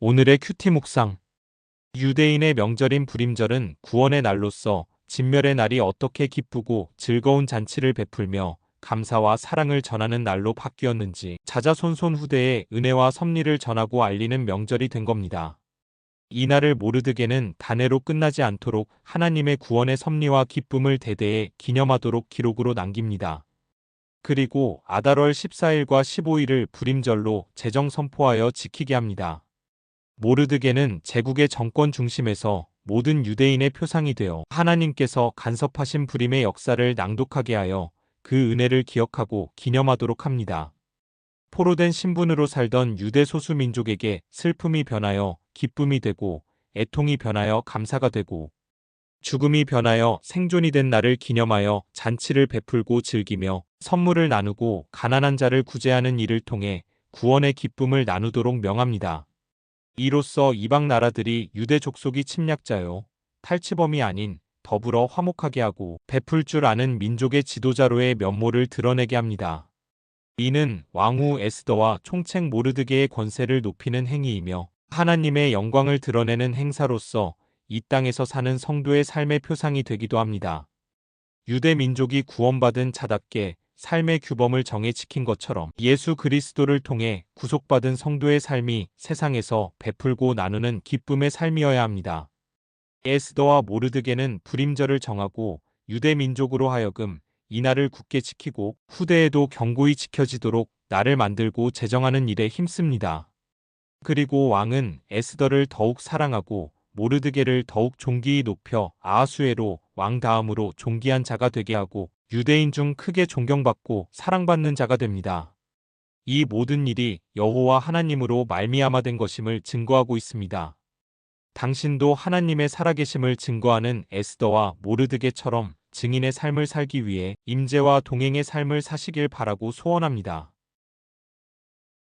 오늘의 큐티 묵상. 유대인의 명절인 불임절은 구원의 날로서 진멸의 날이 어떻게 기쁘고 즐거운 잔치를 베풀며 감사와 사랑을 전하는 날로 바뀌었는지 자자손손 후대에 은혜와 섭리를 전하고 알리는 명절이 된 겁니다. 이 날을 모르드게는 단해로 끝나지 않도록 하나님의 구원의 섭리와 기쁨을 대대에 기념하도록 기록으로 남깁니다. 그리고 아달월 14일과 15일을 불임절로 제정 선포하여 지키게 합니다. 모르드게는 제국의 정권 중심에서 모든 유대인의 표상이 되어 하나님께서 간섭하신 불임의 역사를 낭독하게 하여 그 은혜를 기억하고 기념하도록 합니다. 포로된 신분으로 살던 유대 소수 민족에게 슬픔이 변하여 기쁨이 되고 애통이 변하여 감사가 되고 죽음이 변하여 생존이 된 날을 기념하여 잔치를 베풀고 즐기며 선물을 나누고 가난한 자를 구제하는 일을 통해 구원의 기쁨을 나누도록 명합니다. 이로써 이방 나라들이 유대 족속이 침략자요 탈취범이 아닌 더불어 화목하게 하고 베풀 줄 아는 민족의 지도자로의 면모를 드러내게 합니다. 이는 왕후 에스더와 총책 모르드게의 권세를 높이는 행위이며 하나님의 영광을 드러내는 행사로서 이 땅에서 사는 성도의 삶의 표상이 되기도 합니다. 유대 민족이 구원받은 자답게 삶의 규범을 정해 지킨 것처럼 예수 그리스도를 통해 구속받은 성도의 삶이 세상에서 베풀고 나누는 기쁨의 삶이어야 합니다. 에스더와 모르드게는 불임절을 정하고 유대 민족으로 하여금 이 날을 굳게 지키고 후대에도 경고히 지켜지도록 날을 만들고 제정하는 일에 힘씁니다. 그리고 왕은 에스더를 더욱 사랑하고 모르드게를 더욱 존귀히 높여 아하수에로 왕 다음으로 존귀한 자가 되게 하고 유대인 중 크게 존경받고 사랑받는 자가 됩니다. 이 모든 일이 여호와 하나님으로 말미암아 된 것임을 증거하고 있습니다. 당신도 하나님의 살아계심을 증거하는 에스더와 모르드게처럼 증인의 삶을 살기 위해 임재와 동행의 삶을 사시길 바라고 소원합니다.